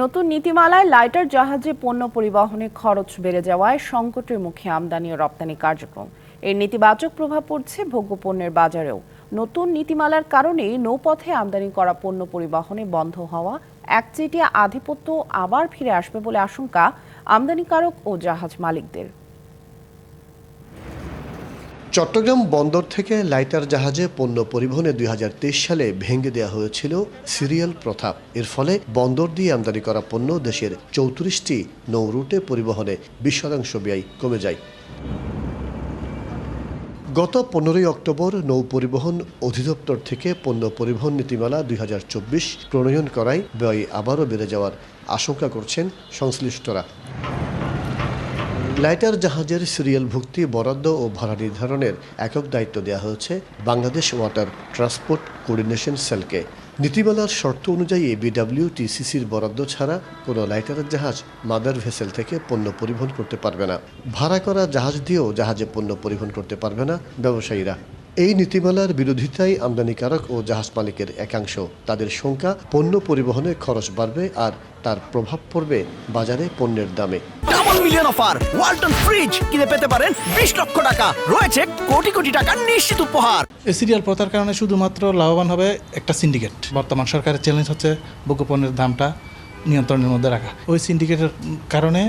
নতুন নীতিমালায় লাইটার জাহাজে পণ্য পরিবহনে খরচ বেড়ে যাওয়ায় সংকটের মুখে আমদানি ও রপ্তানি কার্যক্রম। এর নেতিবাচক প্রভাব পড়ছে ভোগ্যপণ্যের বাজারেও। নতুন নীতিমালার কারণে নৌপথে আমদানি করা পণ্য পরিবহনে বন্ধ হওয়া একচেটিয়া আধিপত্য আবার ফিরে আসবে বলে আশঙ্কা আমদানিকারক ও জাহাজ মালিকদের। চট্টগ্রাম বন্দর থেকে লাইটার জাহাজে পণ্য পরিবহনে দুই হাজার তেইশ সালে ভেঙে দেওয়া হয়েছিল সিরিয়াল প্রথা। এর ফলে বন্দর দিয়ে আমদানি করা পণ্য দেশের চৌত্রিশটি নৌরুটে পরিবহনে বিশ শতাংশ ব্যয় কমে যায়। গত পনেরোই অক্টোবর নৌ পরিবহন অধিদপ্তর থেকে পণ্য পরিবহন নীতিমালা দুই হাজার চব্বিশ প্রণয়ন করায় ব্যয় আবারও বেড়ে যাওয়ার আশঙ্কা করছেন সংশ্লিষ্টরা। লাইটার জাহাজের সিরিয়াল ভুক্তি, বরাদ্দ ও ভাড়া নির্ধারণের একক দায়িত্ব দেওয়া হয়েছে বাংলাদেশ ওয়াটার ট্রান্সপোর্ট কোর্ডিনেশন সেলকে। নীতিমালার শর্ত অনুযায়ী বিডাব্লিউ টিসিসির বরাদ্দ ছাড়া কোনো লাইটারের জাহাজ মাদার ভেসেল থেকে পণ্য পরিবহন করতে পারবে না। ভাড়া করা জাহাজ দিয়েও জাহাজে পণ্য পরিবহন করতে পারবে না ব্যবসায়ীরা। এই নীতিমালার বিরোধিতায় আমদানিকারক ও জাহাজ মালিকের একাংশ। তাদের শঙ্কা পণ্য পরিবহনে খরচ বাড়বে আর তার প্রভাব পড়বে বাজারে পণ্যের দামে। Double million offer Walton fridge কিনে পেতে পারেন বিশ লক্ষ টাকা। রয়েছে কোটি কোটি টাকার নিশ্চিত উপহার। এই সিরিয়াল প্রথার কারণে শুধুমাত্র লাভবান হবে একটা সিন্ডিকেট। বর্তমান সরকারের চ্যালেঞ্জ হচ্ছে ভোগ্যপণ্যের দামটা নিয়ন্ত্রণের মধ্যে রাখা। ওই সিন্ডিকেটের কারণে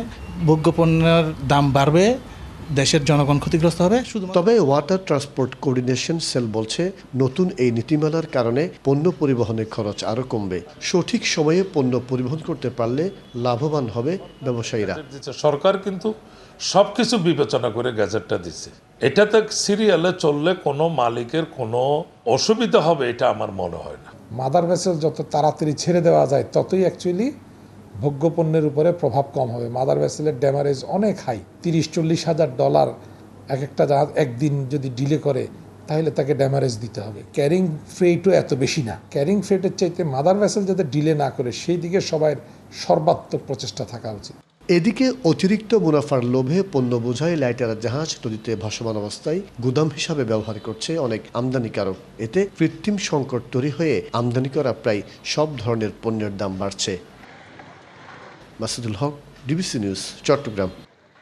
ভোগ্যপণ্যের দাম বাড়বে দেশের জনগণ ক্ষতিগ্রস্ত হবে? শুধু তবে ওয়াটার ট্রান্সপোর্ট কোঅর্ডিনেশন সেল বলছে নতুন এই নীতিমালার কারণে পণ্য পরিবহনের খরচ আরও কমবে। সঠিক সময়ে পণ্য পরিবহন করতে পারলে লাভবান হবে ব্যবসায়ীরা। সরকার কিন্তু সবকিছু বিবেচনা করে গ্যাজেটটা দিচ্ছে। এটাতে সিরিয়ালে চললে কোনো মালিকের কোনো অসুবিধা হবে এটা আমার মনে হয় না। মাদার ভেসেল যত তাড়াতাড়ি ছেড়ে দেওয়া যায় ততই অ্যাকচুয়ালি ভোগ্যপণ্যের উপরে প্রভাব কম হবে। মাদার ভেসেলের ড্যামারেজ অনেক হাই, তিরিশ, চল্লিশ হাজার ডলার এক একটা জাহাজ একদিন যদি ডিলে করে, তাহলে তাকে ড্যামারেজ দিতে হবে। ক্যারিং ফ্রেটও এত বেশি না। ক্যারিং ফ্রেটের চাইতে মাদার ভেসেল যাতে ডিলে না করে, সেই দিকে সবাই সর্বাত্মক প্রচেষ্টা থাকা উচিত। এদিকে অতিরিক্ত মুনাফার লোভে পণ্য বোঝাই লাইটার জাহাজ নদীতে ভাসমান অবস্থায় গুদাম হিসাবে ব্যবহার করছে অনেক আমদানিকারক। এতে কৃত্রিম সংকট তৈরি হয়ে আমদানি করা প্রায় সব ধরনের পণ্যের দাম বাড়ছে। Masudul Haque DBC news Chittagong.